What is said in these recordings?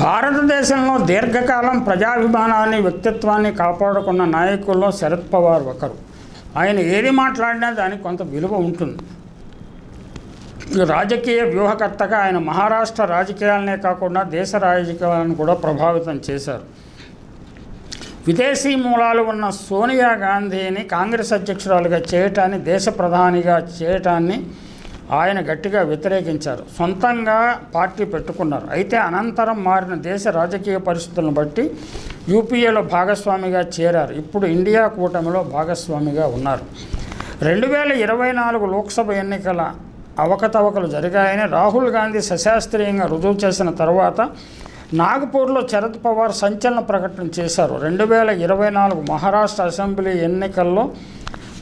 భారతదేశంలో దీర్ఘకాలం ప్రజాభిమానాన్ని వ్యక్తిత్వాన్ని కాపాడుకున్న నాయకుల్లో శరద్ పవార్ ఒకరు. ఆయన ఏది మాట్లాడినా దానికి కొంత విలువ ఉంటుంది. రాజకీయ వ్యూహకర్తగా ఆయన మహారాష్ట్ర రాజకీయాలనే కాకుండా దేశ రాజకీయాలను కూడా ప్రభావితం చేశారు. విదేశీ మూలాలు ఉన్న సోనియా గాంధీని కాంగ్రెస్ అధ్యక్షురాలుగా చేయటాన్ని దేశ ప్రధానిగా చేయటాన్ని ఆయన గట్టిగా వ్యతిరేకించారు. సొంతంగా పార్టీ పెట్టుకున్నారు. అయితే అనంతరం మారిన దేశ రాజకీయ పరిస్థితులను బట్టి యూపీఏలో భాగస్వామిగా చేరారు. ఇప్పుడు ఇండియా కూటమిలో భాగస్వామిగా ఉన్నారు. రెండు వేల ఇరవై నాలుగు లోక్సభ ఎన్నికల అవకతవకలు జరిగాయని రాహుల్ గాంధీ సశాస్త్రీయంగా రుజువు చేసిన తర్వాత నాగపూర్లో శరద్ పవార్ సంచలన ప్రకటన చేశారు. రెండు వేల ఇరవై నాలుగు మహారాష్ట్ర అసెంబ్లీ ఎన్నికల్లో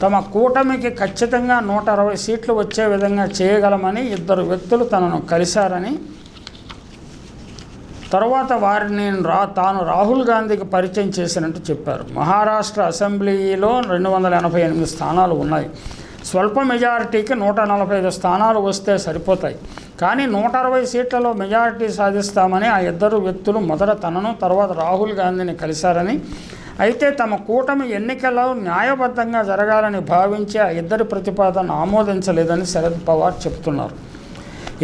తమ కూటమికి ఖచ్చితంగా నూట అరవై సీట్లు వచ్చే విధంగా చేయగలమని ఇద్దరు వ్యక్తులు తనను కలిశారని తర్వాత వారిని రా తాను రాహుల్ గాంధీకి పరిచయం చేసినట్టు చెప్పారు. మహారాష్ట్ర అసెంబ్లీలో రెండు వందల ఎనభై ఎనిమిది స్థానాలు ఉన్నాయి. స్వల్ప మెజారిటీకి నూట నలభై ఐదు స్థానాలు వస్తే సరిపోతాయి. కానీ నూట అరవై సీట్లలో మెజారిటీ సాధిస్తామని ఆ ఇద్దరు వ్యక్తులు మొదట తనను తర్వాత రాహుల్ గాంధీని కలిశారని అయితే తమ కూటమి ఎన్నికల్లో న్యాయబద్ధంగా జరగాలని భావించి ఆ ఇద్దరి ప్రతిపాదన ఆమోదించలేదని శరద్ పవార్ చెబుతున్నారు.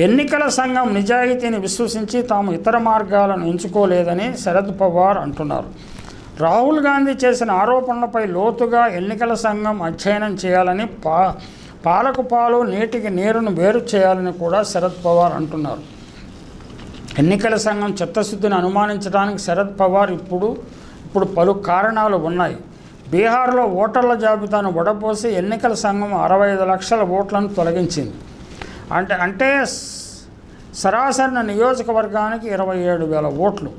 ఎన్నికల సంఘం నిజాయితీని విశ్వసించి తాము ఇతర మార్గాలను ఎంచుకోలేదని శరద్ పవార్ అంటున్నారు. రాహుల్ గాంధీ చేసిన ఆరోపణలపై లోతుగా ఎన్నికల సంఘం అధ్యయనం చేయాలని పా పాలకు పాలు నీటికి నీరును వేరు చేయాలని కూడా శరద్ పవార్ అంటున్నారు. ఎన్నికల సంఘం చిత్తశుద్ధిని అనుమానించడానికి శరద్ పవార్ ఇప్పుడు ఇప్పుడు పలు కారణాలు ఉన్నాయి. బీహార్లో ఓటర్ల జాబితాను వడపోసి ఎన్నికల సంఘం అరవై ఐదు లక్షల ఓట్లను తొలగించింది. అంటే అంటే సరాసరిన నియోజకవర్గానికి ఇరవై ఏడు వేల ఓట్లు.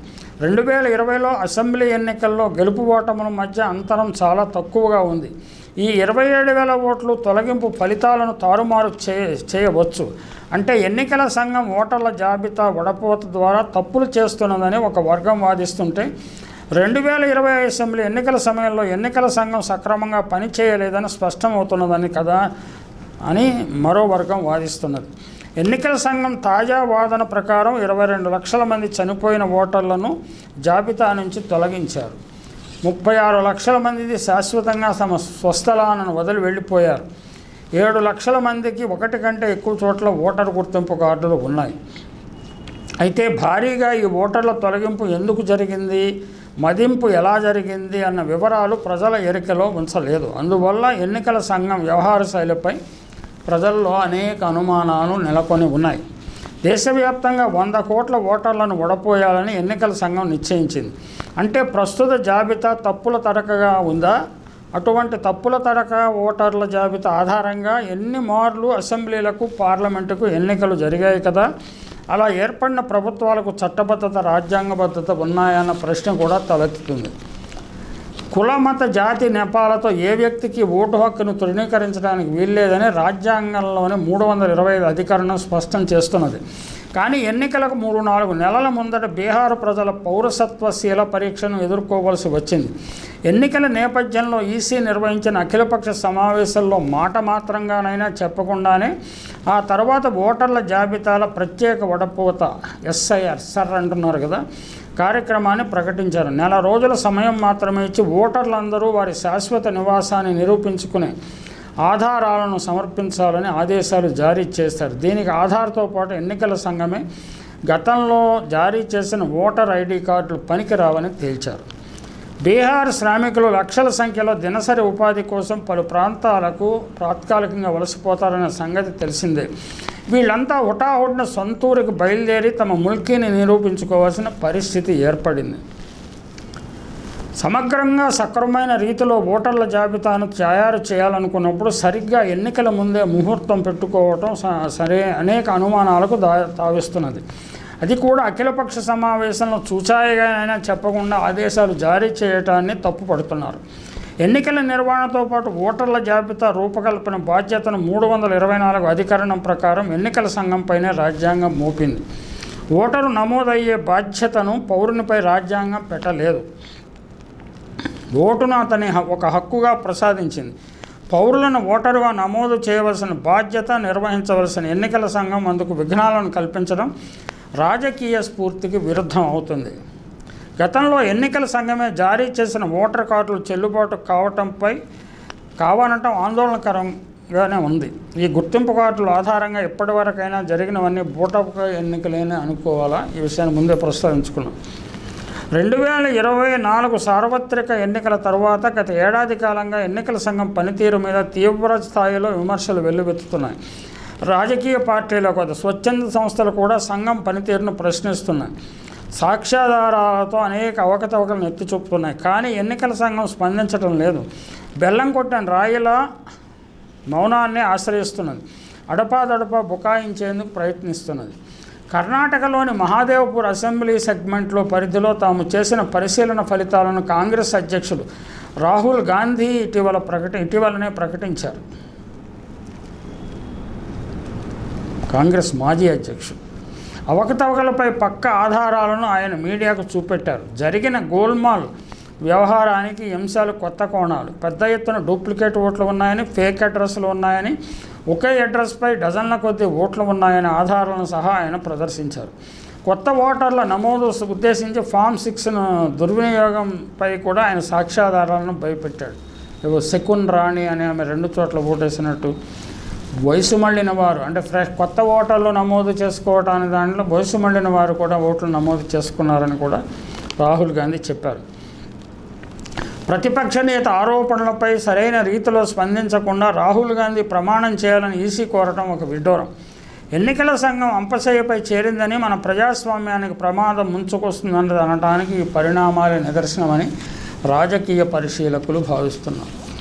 రెండు వేల ఇరవైలో అసెంబ్లీ ఎన్నికల్లో గెలుపు ఓటముల మధ్య అంతరం చాలా తక్కువగా ఉంది. ఈ ఇరవై ఏడు వేల ఓట్లు తొలగింపు ఫలితాలను తారుమారు చే చేయవచ్చు. అంటే ఎన్నికల సంఘం ఓటర్ల జాబితా వడపోత ద్వారా తప్పులు చేస్తున్నదని ఒక వర్గం వాదిస్తుంటే రెండు వేల ఇరవై అసెంబ్లీ ఎన్నికల సమయంలో ఎన్నికల సంఘం సక్రమంగా పనిచేయలేదని స్పష్టమవుతున్నదని కదా అని మరో వర్గం వాదిస్తున్నది. ఎన్నికల సంఘం తాజా వాదన ప్రకారం ఇరవై రెండు లక్షల మంది చనిపోయిన ఓటర్లను జాబితా నుంచి తొలగించారు. ముప్పై ఆరు లక్షల మందిది శాశ్వతంగా తమ స్వస్థలాలను వదిలి వెళ్ళిపోయారు. ఏడు లక్షల మందికి ఒకటి కంటే ఎక్కువ చోట్ల ఓటర్ గుర్తింపు కార్డులు ఉన్నాయి. అయితే భారీగా ఈ ఓటర్ల తొలగింపు ఎందుకు జరిగింది? మదింపు ఎలా జరిగింది అన్న వివరాలు ప్రజల ఎరికలో ఉంచలేదు. అందువల్ల ఎన్నికల సంఘం వ్యవహార శైలిపై ప్రజల్లో అనేక అనుమానాలు నెలకొని ఉన్నాయి. దేశవ్యాప్తంగా వంద కోట్ల ఓటర్లను ఓడపోయాలని ఎన్నికల సంఘం నిశ్చయించింది. అంటే ప్రస్తుత జాబితా తప్పుల తడకగా ఉందా? అటువంటి తప్పుల తడక ఓటర్ల జాబితా ఆధారంగా ఎన్ని మార్లు అసెంబ్లీలకు పార్లమెంటుకు ఎన్నికలు జరిగాయి కదా? అలా ఏర్పడిన ప్రభుత్వాలకు చట్టబద్ధత రాజ్యాంగబద్ధత ఉన్నాయన్న ప్రశ్న కూడా తలెత్తుతుంది. కులమత జాతి నెపాలతో ఏ వ్యక్తికి ఓటు హక్కును తృణీకరించడానికి వీల్లేదని రాజ్యాంగంలోని మూడు వందల ఇరవై ఐదు అధికరణం స్పష్టం చేస్తున్నది. కానీ ఎన్నికలకు మూడు నాలుగు నెలల ముందట బీహార్ ప్రజల పౌరసత్వ శీల పరీక్షను ఎదుర్కోవలసి వచ్చింది. ఎన్నికల నేపథ్యంలో ఈసీ నిర్వహించిన అఖిలపక్ష సమావేశంలో మాట మాత్రంగానైనా చెప్పకుండానే ఆ తర్వాత ఓటర్ల జాబితాల ప్రత్యేక వడపోత ఎస్ఐఆర్ సర్ అంటున్నారు కదా. కార్యక్రమాన్ని ప్రకటించారు. నెల రోజుల సమయం మాత్రమే ఇచ్చి ఓటర్లందరూ వారి శాశ్వత నివాసాన్ని నిరూపించుకునే ఆధారాలను సమర్పించాలని ఆదేశాలు జారీ చేస్తారు దీనికి ఆధార్తో పాటు ఎన్నికల సంఘమే గతంలో జారీ చేసిన ఓటర్ ఐడి కార్డులు పనికిరావని తేల్చారు. బీహార్ శ్రామికులు లక్షల సంఖ్యలో దినసరి ఉపాధి కోసం పలు ప్రాంతాలకు తాత్కాలికంగా వలసపోతారనే సంగతి తెలిసిందే. వీళ్ళంతా హుటాహుటిన సొంతూరికి బయలుదేరి తమ ముల్కీని నిరూపించుకోవాల్సిన పరిస్థితి ఏర్పడింది. సమగ్రంగా సక్రమైన రీతిలో ఓటర్ల జాబితాను తయారు చేయాలనుకున్నప్పుడు సరిగ్గా ఎన్నికల ముందే ముహూర్తం పెట్టుకోవటం స- సరే అనేక అనుమానాలకు దా తావిస్తున్నది అది కూడా అఖిలపక్ష సమావేశంలో చూచాయిగానైనా చెప్పకుండా ఆదేశాలు జారీ చేయటాన్ని తప్పుపడుతున్నారు. ఎన్నికల నిర్వహణతో పాటు ఓటర్ల జాబితా రూపకల్పన బాధ్యతను మూడు వందల ఇరవై నాలుగు అధికరణం ప్రకారం ఎన్నికల సంఘంపైనే రాజ్యాంగం మోపింది. ఓటరు నమోదయ్యే బాధ్యతను పౌరునిపై రాజ్యాంగం పెట్టలేదు. ఓటును అతని ఒక హక్కుగా ప్రసాదించింది. పౌరులను ఓటరుగా నమోదు చేయవలసిన బాధ్యత నిర్వహించవలసిన ఎన్నికల సంఘం అందుకు విఘ్నాలను కల్పించడం రాజకీయ స్ఫూర్తికి విరుద్ధం అవుతుంది. గతంలో ఎన్నికల సంఘమే జారీ చేసిన ఓటర్ కార్డులు చెల్లుబాటు కావటంపై కావనటం ఆందోళనకరంగానే ఉంది. ఈ గుర్తింపు కార్డుల ఆధారంగా ఇప్పటివరకైనా జరిగినవన్నీ బూటపు ఎన్నికలేనే అనుకోవాలా? ఈ విషయాన్ని ముందే ప్రస్తావించుకున్నాం. రెండు వేల ఇరవై నాలుగు సార్వత్రిక ఎన్నికల తర్వాత గత ఏడాది కాలంగా ఎన్నికల సంఘం పనితీరు మీద తీవ్ర స్థాయిలో విమర్శలు వెల్లువెత్తుతున్నాయి. రాజకీయ పార్టీల కొత్త స్వచ్ఛంద సంస్థలు కూడా సంఘం పనితీరును ప్రశ్నిస్తున్నాయి. సాక్ష్యాధారాలతో అనేక అవకతవకలను ఎత్తి చూపుతున్నాయి. కానీ ఎన్నికల సంఘం స్పందించడం లేదు. బెల్లం కొట్టిన రాయిల మౌనాన్ని ఆశ్రయిస్తున్నది. అడపాదడపా బుకాయించేందుకు ప్రయత్నిస్తున్నది. కర్ణాటకలోని మహాదేవ్పూర్ అసెంబ్లీ సెగ్మెంట్లో పరిధిలో తాము చేసిన పరిశీలన ఫలితాలను కాంగ్రెస్ అధ్యక్షుడు రాహుల్ గాంధీ ఇటీవల ప్రకటి ఇటీవలనే ప్రకటించారు. కాంగ్రెస్ మాజీ అధ్యక్షుడు. అవకతవకలపై పక్క ఆధారాలను ఆయన మీడియాకు చూపెట్టారు. జరిగిన గోల్మాల్ వ్యవహారానికి అంశాలు కొత్త కోణాలు. పెద్ద ఎత్తున డూప్లికేట్ ఓట్లు ఉన్నాయని ఫేక్ అడ్రస్లు ఉన్నాయని ఒకే అడ్రస్పై డజన్ల కొద్ది ఓట్లు ఉన్నాయని ఆధారాలను సహా ఆయన ప్రదర్శించారు. కొత్త ఓటర్ల నమోదు ఉద్దేశించి ఫామ్ సిక్స్ను దుర్వినియోగంపై కూడా ఆయన సాక్ష్యాధారాలను భయపెట్టాడు. ఏవో శకున్ రాణి అనే ఆమె రెండు చోట్ల ఓటేసినట్టు వయసు మళ్ళిన వారు అంటే ఫ్రెష్ కొత్త ఓటర్లు నమోదు చేసుకోవటానికి దాంట్లో వయసు మళ్ళిన వారు కూడా ఓట్లు నమోదు చేసుకున్నారని కూడా రాహుల్ గాంధీ చెప్పారు. ప్రతిపక్ష నేత ఆరోపణలపై సరైన రీతిలో స్పందించకుండా రాహుల్ గాంధీ ప్రమాణం చేయాలని ఈసీ కోరటం ఒక విడ్డూరం. ఎన్నికల సంఘం అంపశయ్యపై చేరిందని మన ప్రజాస్వామ్యానికి ప్రమాదం ముంచుకొస్తుందన్నది అనటానికి ఈ పరిణామాలే నిదర్శనమని రాజకీయ పరిశీలకులు భావిస్తున్నారు.